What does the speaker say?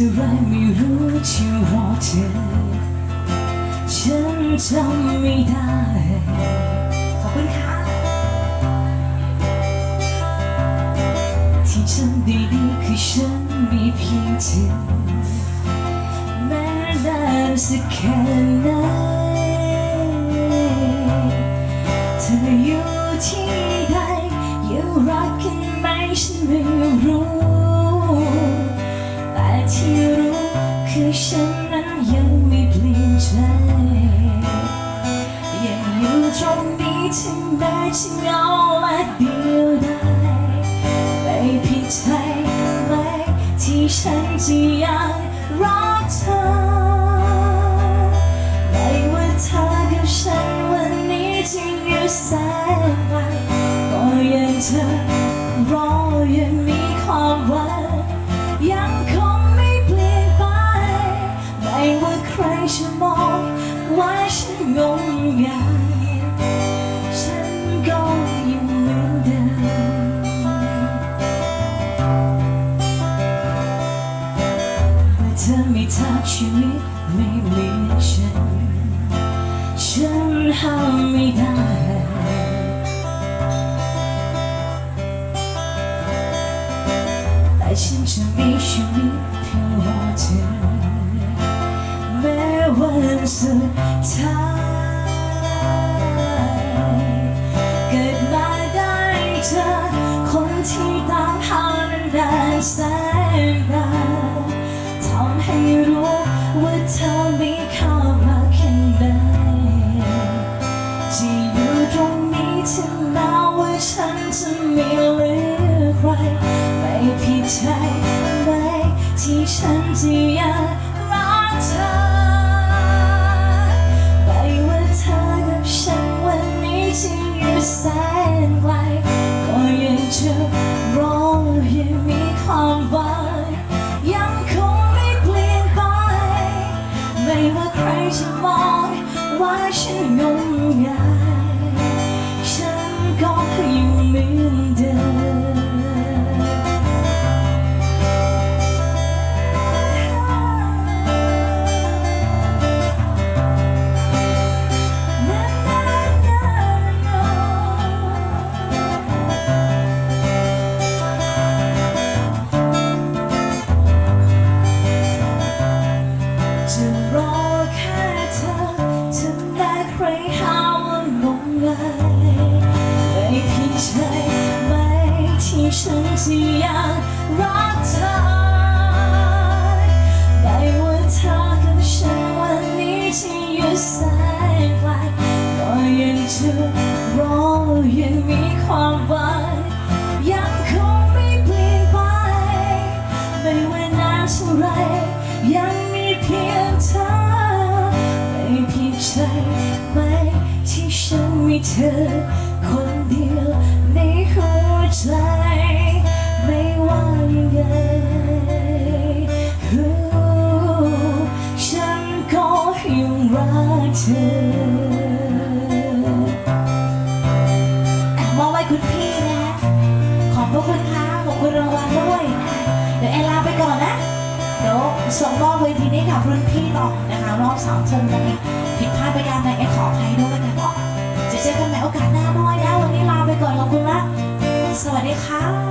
เท่าไรไม่รู้ที่รอเธอ ฉันจำไม่ได้ ขอบคุณค่ะ ที่จำได้ดีคือฉันมีเพียงเธอ แม้นานสักแค่ไหนเธออยู่ที่ใดยังรักกันไหมฉันไม่รู้ คือฉันนั้นยังไม่เปลี่ยนใจยังอยู่ตรงนี้ถึงแม้จะเหงาและเดียวดายไม่ผิดใจไหมที่ฉันจะยังรักเธอ ฉันงมงายฉันก็ยังเหมือนเดิมเมื่อเธอไม่ทักชี ฉันจะยังรักเธอไม่ว่าเธอกับฉันวันนี้จะอยู่แสนไกลก็ยังจะรอยังมีความหวังยังคงไม่เปลี่ยนไป ไม่ว่าใครจะมองว่าฉันงมงาย ฉันจะยังรักเธอไม่ว่าเธอกับฉันวันนี้จะอยู่แสนไกลก็ยังจะรอยังมีความหวังยังคงไม่เปลี่ยนไป ไม่ว่านานเท่าไรยังมีเพียงเธอไม่เพียงใจไหมที่ฉันมีเธอคนเดียวในหัวใจ กเธออะมอบไว้คุณพี่นะขอบพระคุณค่ะขอบคุณรางวัลด้วย เดี๋ยวแอนลาไปก่อนนะ เดี๋ยวส่งมอบเวทีนี้กับรุ่นพี่ต่อนะคะรอบสามทุ่มนะคะผิดพลาดไปการใดแอนขออภัยด้วยนเนาะจะเจอกันใหม่โอกาสหน้าด้วยนะวันนี้ลาไปก่อนขอบคุณมากสวัสดีค่ะ